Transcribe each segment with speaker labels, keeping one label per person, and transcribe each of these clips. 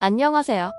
Speaker 1: 안녕하세요.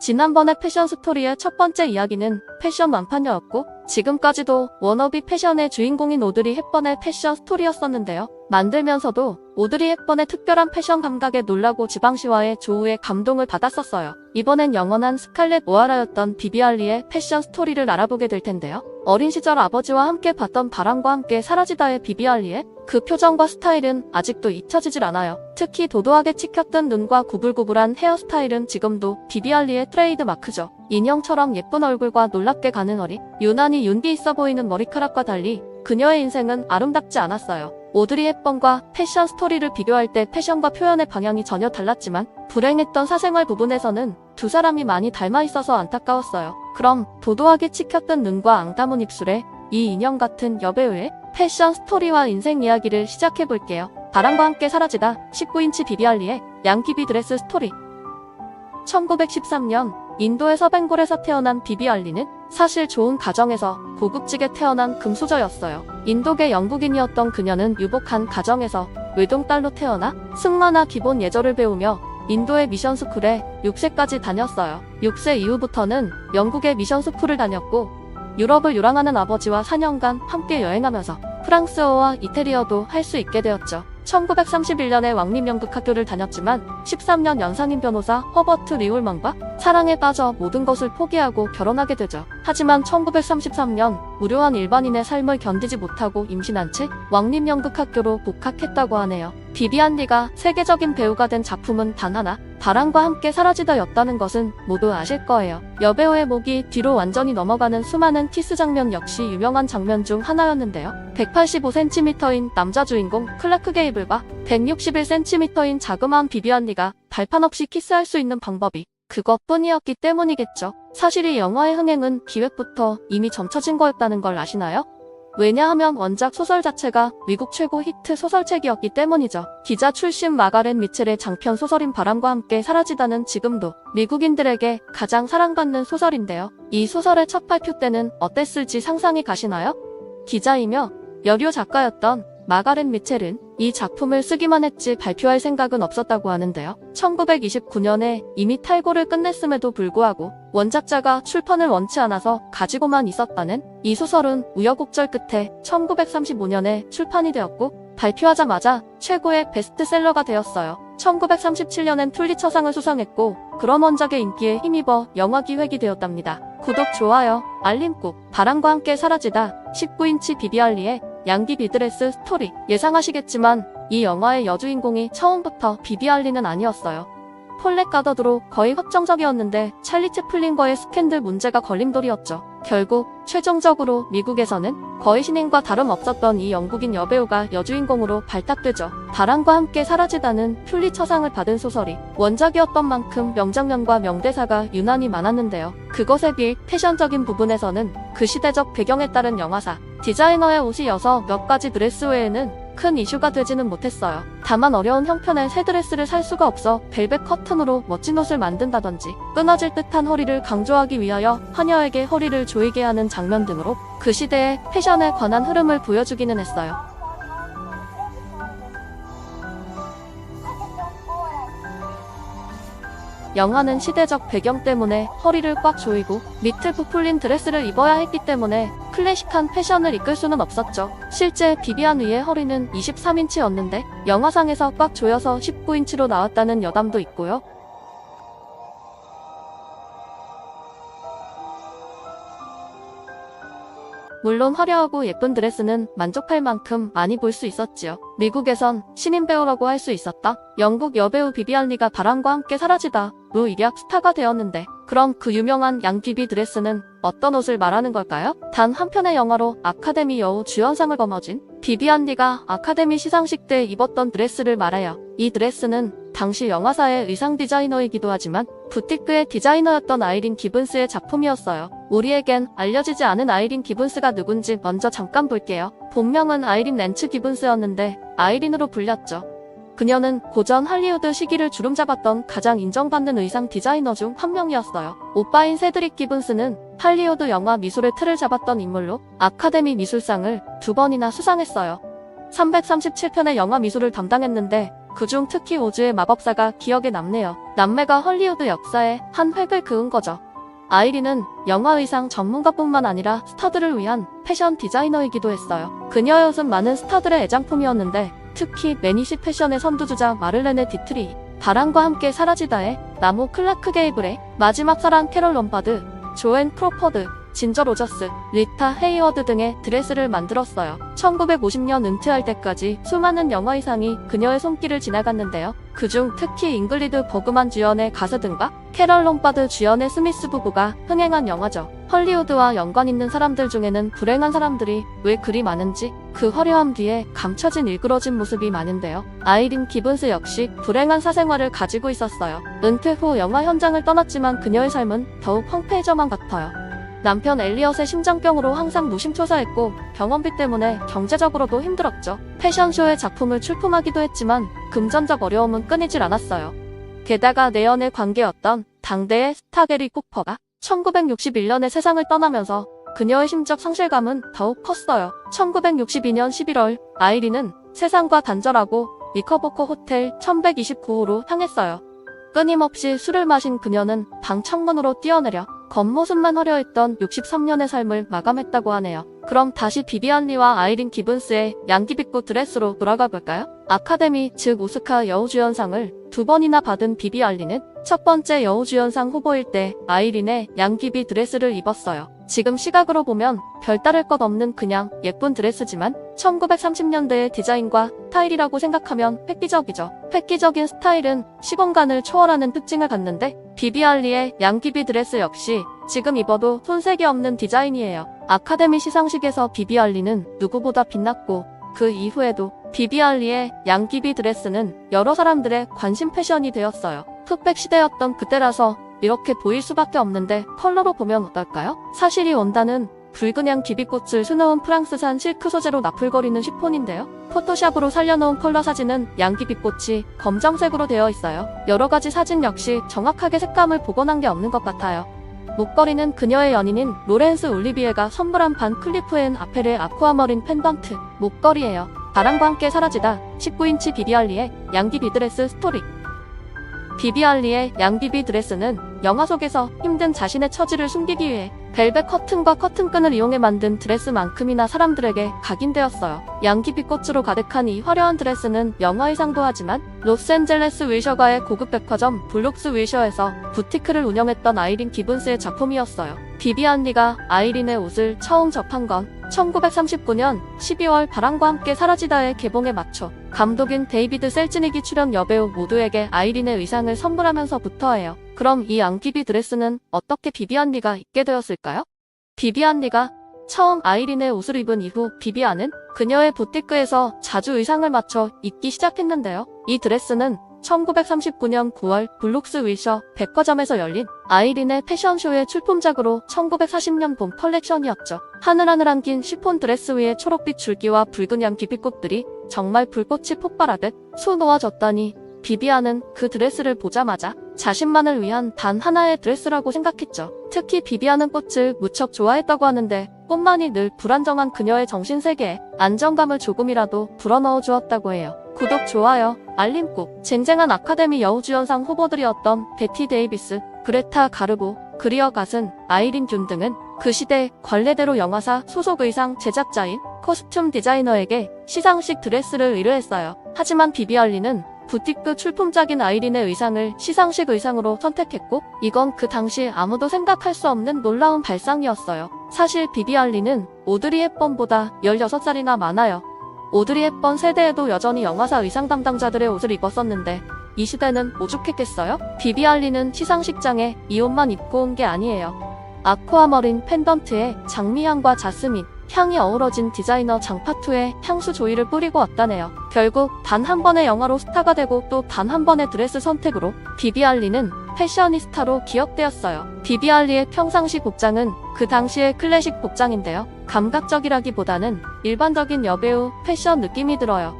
Speaker 1: 지난번에 패션 스토리의 첫 번째 이야기는 패션 완판녀였고 지금까지도 워너비 패션의 주인공인 오드리 헵번의 패션 스토리였었는데요. 만들면서도 오드리 헵번의 특별한 패션 감각에 놀라고 지방시와의 조우에 감동을 받았었어요. 이번엔 영원한 스칼렛 오하라였던 비비알리의 패션 스토리를 알아보게 될 텐데요. 어린 시절 아버지와 함께 봤던 바람과 함께 사라지다의 비비알리의 그 표정과 스타일은 아직도 잊혀지질 않아요. 특히 도도하게 치켰던 눈과 구불구불한 헤어스타일은 지금도 비비알리의 트레이드 마크죠. 인형처럼 예쁜 얼굴과 놀랍게 가는 허리, 유난히 윤기 있어 보이는 머리카락과 달리 그녀의 인생은 아름답지 않았어요. 오드리 헵번과 패션 스토리를 비교할 때 패션과 표현의 방향이 전혀 달랐지만 불행했던 사생활 부분에서는 두 사람이 많이 닮아 있어서 안타까웠어요. 그럼 도도하게 치켰던 눈과 앙다문 입술에 이 인형 같은 여배우의 패션 스토리와 인생 이야기를 시작해 볼게요. 바람과 함께 사라지다 19인치 비비알리의 양키비 드레스 스토리 1913년 인도에서 벵골에서 태어난 비비알리는 사실 좋은 가정에서 고급지게 태어난 금수저였어요. 인도계 영국인이었던 그녀는 유복한 가정에서 외동딸로 태어나 승마나 기본 예절을 배우며 인도의 미션스쿨에 6세까지 다녔어요. 6세 이후부터는 영국의 미션스쿨을 다녔고 유럽을 유랑하는 아버지와 4년간 함께 여행하면서 프랑스어와 이태리어도 할 수 있게 되었죠. 1931년에 왕립연극학교를 다녔지만 13년 연상인 변호사 허버트 리울먼과 사랑에 빠져 모든 것을 포기하고 결혼하게 되죠. 하지만 1933년 무료한 일반인의 삶을 견디지 못하고 임신한 채 왕립연극학교로 복학했다고 하네요. 비비안 리가 세계적인 배우가 된 작품은 단 하나, 바람과 함께 사라지다였다는 것은 모두 아실 거예요. 여배우의 목이 뒤로 완전히 넘어가는 수많은 키스 장면 역시 유명한 장면 중 하나였는데요. 185cm인 남자 주인공 클라크 게이블과 161cm인 자그마한 비비안 리가 발판 없이 키스할 수 있는 방법이 그것뿐이었기 때문이겠죠. 사실 이 영화의 흥행은 기획부터 이미 점쳐진 거였다는 걸 아시나요? 왜냐하면 원작 소설 자체가 미국 최고 히트 소설책이었기 때문이죠. 기자 출신 마가렛 미첼의 장편 소설인 바람과 함께 사라지다는 지금도 미국인들에게 가장 사랑받는 소설인데요. 이 소설의 첫 발표 때는 어땠을지 상상이 가시나요? 기자이며 여류 작가였던 마가렛 미첼은 이 작품을 쓰기만 했지 발표할 생각은 없었다고 하는데요. 1929년에 이미 탈고를 끝냈음에도 불구하고 원작자가 출판을 원치 않아서 가지고만 있었다는 이 소설은 우여곡절 끝에 1935년에 출판이 되었고 발표하자마자 최고의 베스트셀러가 되었어요. 1937년엔 툴리처상을 수상했고 그런 원작의 인기에 힘입어 영화 기획이 되었답니다. 구독, 좋아요, 알림 꾹 바람과 함께 사라지다 19인치 비비알리의 양기 비드레스 스토리 예상하시겠지만 이 영화의 여주인공이 처음부터 비비 알리는 아니었어요. 폴렛 가더드로 거의 확정적이었는데 찰리 채플린과의 스캔들 문제가 걸림돌이었죠. 결국 최종적으로 미국에서는 거의 신인과 다름없었던 이 영국인 여배우가 여주인공으로 발탁되죠. 바람과 함께 사라지다는 퓰리처상을 받은 소설이 원작이었던 만큼 명장면과 명대사가 유난히 많았는데요. 그것에 비해 패션적인 부분에서는 그 시대적 배경에 따른 영화사, 디자이너의 옷이 여서 몇 가지 드레스 외에는 큰 이슈가 되지는 못했어요. 다만 어려운 형편에 새 드레스를 살 수가 없어 벨벳 커튼으로 멋진 옷을 만든다든지 끊어질 듯한 허리를 강조하기 위하여 하녀에게 허리를 조이게 하는 장면 등으로 그 시대의 패션에 관한 흐름을 보여주기는 했어요. 영화는 시대적 배경 때문에 허리를 꽉 조이고 밑을 부풀린 드레스를 입어야 했기 때문에 클래식한 패션을 이끌 수는 없었죠. 실제 비비안 위의 허리는 23인치였는데 영화상에서 꽉 조여서 19인치로 나왔다는 여담도 있고요. 물론 화려하고 예쁜 드레스는 만족할 만큼 많이 볼 수 있었지요. 미국에선 신인 배우라고 할 수 있었다. 영국 여배우 비비안 리가 바람과 함께 사라지다. 로 일약 스타가 되었는데 그럼 그 유명한 양비비 드레스는 어떤 옷을 말하는 걸까요? 단 한 편의 영화로 아카데미 여우 주연상을 거머쥔 비비안 리가 아카데미 시상식 때 입었던 드레스를 말해요. 이 드레스는 당시 영화사의 의상 디자이너이기도 하지만 부티크의 디자이너였던 아이린 기븐스의 작품이었어요. 우리에겐 알려지지 않은 아이린 기븐스가 누군지 먼저 잠깐 볼게요. 본명은 아이린 렌츠 기븐스였는데 아이린으로 불렸죠. 그녀는 고전 할리우드 시기를 주름잡았던 가장 인정받는 의상 디자이너 중 한 명이었어요. 오빠인 세드릭 기븐스는 할리우드 영화 미술의 틀을 잡았던 인물로 아카데미 미술상을 두 번이나 수상했어요. 337편의 영화 미술을 담당했는데 그중 특히 오즈의 마법사가 기억에 남네요. 남매가 헐리우드 역사에 한 획을 그은 거죠. 아이린은 영화 의상 전문가뿐만 아니라 스타들을 위한 패션 디자이너이기도 했어요. 그녀의 옷은 많은 스타들의 애장품이었는데 특히 매니시 패션의 선두주자 마를렌의 디트리, 바람과 함께 사라지다의 나무 클라크 게이블의 마지막 사랑 캐롤 럼바드, 조앤 크로퍼드, 진저 로저스, 리타 헤이워드 등의 드레스를 만들었어요. 1950년 은퇴할 때까지 수많은 영화 의상이 그녀의 손길을 지나갔는데요. 그중 특히 잉글리드 버그만 주연의 가스 등과 캐럴 롬바드 주연의 스미스 부부가 흥행한 영화죠. 헐리우드와 연관 있는 사람들 중에는 불행한 사람들이 왜 그리 많은지 그 화려함 뒤에 감춰진 일그러진 모습이 많은데요. 아이린 기븐스 역시 불행한 사생활을 가지고 있었어요. 은퇴 후 영화 현장을 떠났지만 그녀의 삶은 더욱 황폐해져만 같아요. 남편 엘리엇의 심장병으로 항상 노심초사했고 병원비 때문에 경제적으로도 힘들었죠. 패션쇼의 작품을 출품하기도 했지만 금전적 어려움은 끊이질 않았어요. 게다가 내연의 관계였던 당대의 스타 게리 쿠퍼가 1961년에 세상을 떠나면서 그녀의 심적 상실감은 더욱 컸어요. 1962년 11월 아이린은 세상과 단절하고 리커버커 호텔 1129호로 향했어요. 끊임없이 술을 마신 그녀는 방 창문으로 뛰어내려 겉모습만 화려했던 63년의 삶을 마감했다고 하네요. 그럼 다시 비비안 리와 아이린 기븐스의 양귀빛꽃 드레스로 돌아가 볼까요? 아카데미 즉 오스카 여우주연상을 두 번이나 받은 비비알리는 첫 번째 여우주연상 후보일 때 아이린의 양귀비 드레스를 입었어요. 지금 시각으로 보면 별다를 것 없는 그냥 예쁜 드레스지만 1930년대의 디자인과 스타일이라고 생각하면 획기적이죠. 획기적인 스타일은 시공간을 초월하는 특징을 갖는데 비비알리의 양귀비 드레스 역시 지금 입어도 손색이 없는 디자인이에요. 아카데미 시상식에서 비비알리는 누구보다 빛났고 그 이후에도 비비알리의 양귀비 드레스는 여러 사람들의 관심 패션이 되었어요. 흑백 시대였던 그때라서 이렇게 보일 수밖에 없는데 컬러로 보면 어떨까요? 사실 이 원단은 붉은 양 귀비꽃을 수놓은 프랑스산 실크 소재로 나풀거리는 쉬폰인데요. 포토샵으로 살려놓은 컬러 사진은 양귀비꽃이 검정색으로 되어 있어요. 여러 가지 사진 역시 정확하게 색감을 복원한 게 없는 것 같아요. 목걸이는 그녀의 연인인 로렌스 올리비에가 선물한 반 클리프 앤 아펠의 아쿠아머린 펜던트 목걸이에요. 바람과 함께 사라지다 19인치 비비알리의 양귀 비 드레스 스토리 비비알리의 양비비 드레스는 영화 속에서 힘든 자신의 처지를 숨기기 위해 벨벳 커튼과 커튼끈을 이용해 만든 드레스만큼이나 사람들에게 각인되었어요. 양귀비 꽃으로 가득한 이 화려한 드레스는 영화 의상도 하지만 로스앤젤레스 윌셔가의 고급 백화점 블록스 윌셔에서 부티크를 운영했던 아이린 기븐스의 작품이었어요. 비비안 리가 아이린의 옷을 처음 접한 건 1939년 12월 바람과 함께 사라지다의 개봉에 맞춰 감독인 데이비드 셀즈닉이 출연 여배우 모두에게 아이린의 의상을 선물하면서부터예요. 그럼 이 앙기비 드레스는 어떻게 비비안리가 입게 되었을까요? 비비안리가 처음 아이린의 옷을 입은 이후 비비안은 그녀의 부티크에서 자주 의상을 맞춰 입기 시작했는데요. 이 드레스는 1939년 9월 블록스 윌셔 백화점에서 열린 아이린의 패션쇼의 출품작으로 1940년 봄 컬렉션이었죠. 하늘하늘한 긴 시폰 드레스 위에 초록빛 줄기와 붉은 양 귀빛꽃들이 정말 불꽃이 폭발하듯 수놓아졌다니 비비안은 그 드레스를 보자마자 자신만을 위한 단 하나의 드레스라고 생각했죠. 특히 비비안은 꽃을 무척 좋아했다고 하는데 꽃만이 늘 불안정한 그녀의 정신세계에 안정감을 조금이라도 불어넣어 주었다고 해요. 구독, 좋아요, 알림 꼭. 쟁쟁한 아카데미 여우주연상 후보들이었던 베티 데이비스, 그레타 가르보, 그리어 갓은 아이린 균 등은 그 시대 관례대로 영화사 소속 의상 제작자인 코스튬 디자이너에게 시상식 드레스를 의뢰했어요. 하지만 비비알리는 부티크 출품작인 아이린의 의상을 시상식 의상으로 선택했고 이건 그 당시 아무도 생각할 수 없는 놀라운 발상이었어요. 사실 비비알리는 오드리 헵번보다 16살이나 많아요. 오드리 헵번 세대에도 여전히 영화사 의상 담당자들의 옷을 입었었는데 이 시대는 오죽했겠어요? 비비알리는 시상식장에 이 옷만 입고 온 게 아니에요. 아쿠아머린 펜던트에 장미향과 자스민, 향이 어우러진 디자이너 장파투에 향수 조이를 뿌리고 왔다네요. 결국 단 한 번의 영화로 스타가 되고 또 단 한 번의 드레스 선택으로 비비알리는 패셔니스타로 기억되었어요. 비비알리의 평상시 복장은 그 당시의 클래식 복장인데요. 감각적이라기보다는 일반적인 여배우 패션 느낌이 들어요.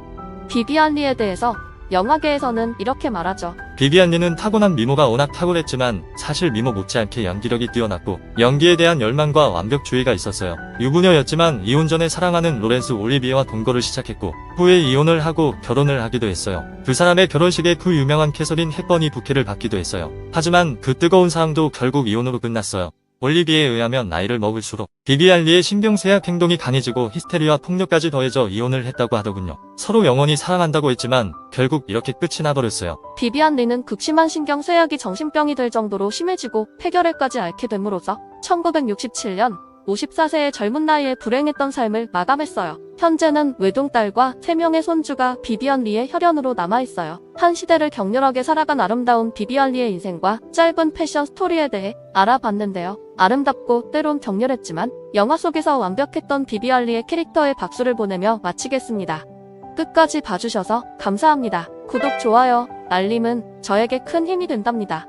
Speaker 1: 비비알리에 대해서 영화계에서는 이렇게 말하죠.
Speaker 2: 비비안 리는 타고난 미모가 워낙 탁월했지만 사실 미모 못지않게 연기력이 뛰어났고 연기에 대한 열망과 완벽주의가 있었어요. 유부녀였지만 이혼 전에 사랑하는 로렌스 올리비에와 동거를 시작했고 후에 이혼을 하고 결혼을 하기도 했어요. 두 사람의 결혼식에 그 유명한 캐서린 햇번이 부케를 받기도 했어요. 하지만 그 뜨거운 사랑도 결국 이혼으로 끝났어요. 올리비에에 의하면 나이를 먹을수록 비비알리의 신경쇠약 행동이 강해지고 히스테리와 폭력까지 더해져 이혼을 했다고 하더군요. 서로 영원히 사랑한다고 했지만 결국 이렇게 끝이 나버렸어요.
Speaker 1: 비비안 리는 극심한 신경 쇠약이 정신병이 될 정도로 심해지고 폐결핵까지 앓게 됨으로써 1967년 54세의 젊은 나이에 불행했던 삶을 마감했어요. 현재는 외동딸과 3명의 손주가 비비안 리의 혈연으로 남아있어요. 한 시대를 격렬하게 살아간 아름다운 비비안 리의 인생과 짧은 패션 스토리에 대해 알아봤는데요. 아름답고 때론 격렬했지만 영화 속에서 완벽했던 비비안 리의 캐릭터에 박수를 보내며 마치겠습니다. 끝까지 봐주셔서 감사합니다. 구독, 좋아요, 알림은 저에게 큰 힘이 된답니다.